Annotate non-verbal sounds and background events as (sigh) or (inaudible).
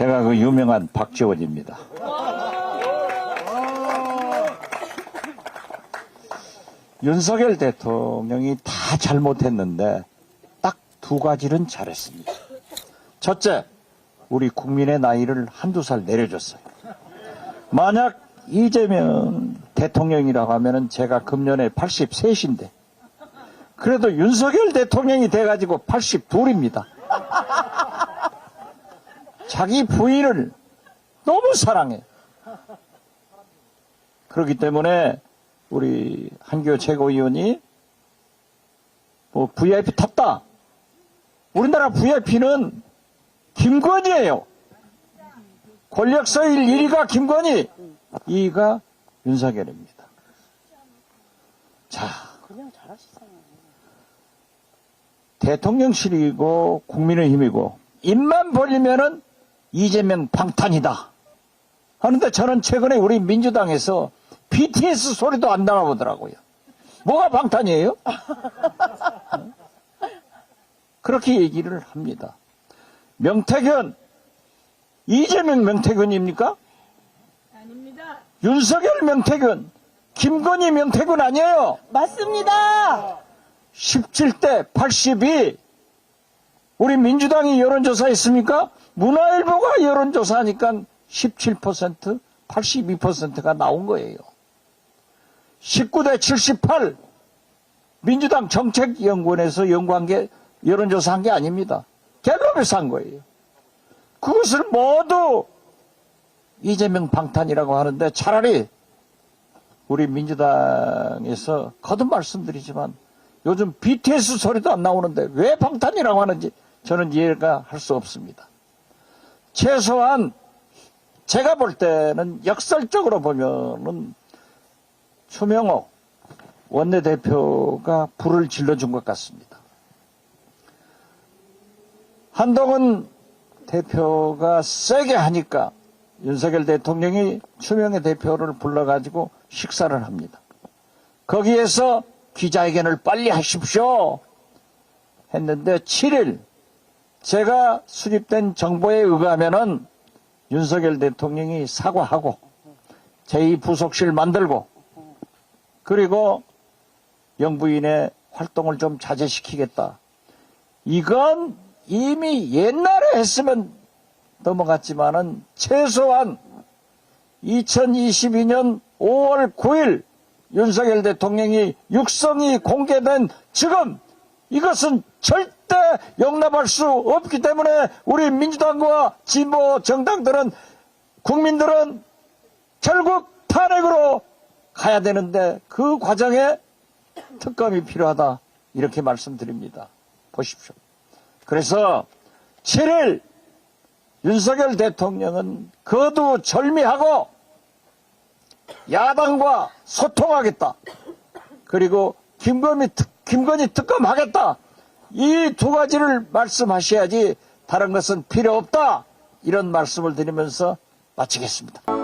제가 그 유명한 박지원입니다. 윤석열 대통령이 다 잘못했는데 딱 두 가지는 잘했습니다. 첫째, 우리 국민의 나이를 한두 살 내려줬어요. 만약 이재명 대통령이라고 하면은 제가 금년에 83인데 그래도 윤석열 대통령이 돼가지고 82입니다. 자기 부인을 너무 사랑해. 그렇기 때문에 우리 한교 최고위원이 뭐 VIP 탔다. 우리나라 VIP는 김건희예요. 권력서일 1위가 김건희, 2위가 윤석열입니다. 자. 대통령실이고 국민의힘이고 입만 벌리면은 이재명 방탄이다. 하는데 저는 최근에 우리 민주당에서 BTS 소리도 안 나와보더라고요. 뭐가 방탄이에요? (laughs) 그렇게 얘기를 합니다. 명태균, 이재명 명태균입니까? 아닙니다. 윤석열 명태균, 김건희 명태균 아니에요. 맞습니다. 17대 82. 우리 민주당이 여론조사 했습니까? 문화일보가 여론조사하니까 17%, 82%가 나온 거예요. 19대 78. 민주당 정책연구원에서 연구한 게 여론조사한 게 아닙니다. 갤럽에서 한 거예요. 그것을 모두 이재명 방탄이라고 하는데 차라리 우리 민주당에서 거듭 말씀드리지만 요즘 BTS 소리도 안 나오는데 왜 방탄이라고 하는지 저는 이해가 할 수 없습니다. 최소한 제가 볼 때는 역설적으로 보면은 추명호 원내대표가 불을 질러준 것 같습니다. 한동훈 대표가 세게 하니까 윤석열 대통령이 추명호 대표를 불러가지고 식사를 합니다. 거기에서 기자회견을 빨리 하십시오. 했는데 7일 제가 수집된 정보에 의하면은 윤석열 대통령이 사과하고 제2부속실 만들고 그리고 영부인의 활동을 좀 자제시키겠다. 이건 이미 옛날에 했으면 넘어갔지만은 최소한 2022년 5월 9일 윤석열 대통령이 육성이 공개된 지금 이것은 절대 용납할 수 없기 때문에 우리 민주당과 진보 정당들은 국민들은 결국 탄핵으로 가야 되는데 그 과정에 특검이 필요하다 이렇게 말씀드립니다. 보십시오. 그래서 7일 윤석열 대통령은 거두 절미하고 야당과 소통하겠다. 그리고 김건희, 특, 김건희 특검하겠다. 이 두 가지를 말씀하셔야지 다른 것은 필요 없다. 이런 말씀을 드리면서 마치겠습니다.